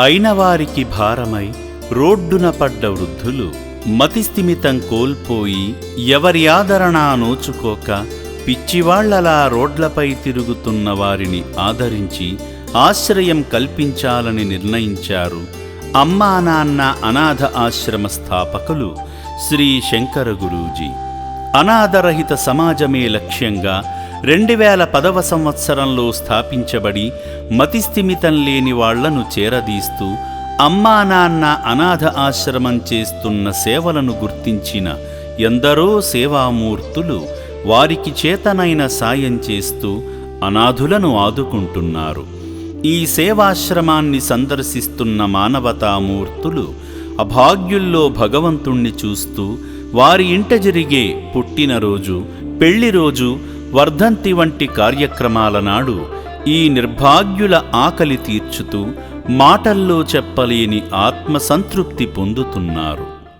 అయినవారికి భారమై రోడ్డున పడ్డ వృద్ధులు మతిస్థిమితం కోల్పోయి ఎవరి ఆదరణ నోచుకోక పిచ్చివాళ్ళలా రోడ్లపై తిరుగుతున్న వారిని ఆదరించి ఆశ్రయం కల్పించాలని నిర్ణయించారు అమ్మా నాన్న అనాథ ఆశ్రమ స్థాపకులు శ్రీ శంకర గురూజీ. అనాథరహిత సమాజమే లక్ష్యంగా రెండు వేల పదవ సంవత్సరంలో స్థాపించబడి మతిస్థిమితం లేని వాళ్ళను చేరదీస్తూ అమ్మా నాన్న అనాథ ఆశ్రమం చేస్తున్న సేవలను గుర్తించిన ఎందరో సేవామూర్తులు వారికి చేతనైన సాయం చేస్తూ అనాథులను ఆదుకుంటున్నారు. ఈ సేవాశ్రమాన్ని సందర్శిస్తున్న మానవతామూర్తులు అభాగ్యుల్లో భగవంతుణ్ణి చూస్తూ వారి ఇంట జరిగే పుట్టినరోజు పెళ్ళిరోజు వర్ధంతి వంటి కార్యక్రమాల నాడు ఈ నిర్భాగ్యుల ఆకలి తీర్చుతూ మాటల్లో చెప్పలేని ఆత్మసంతృప్తి పొందుతున్నారు.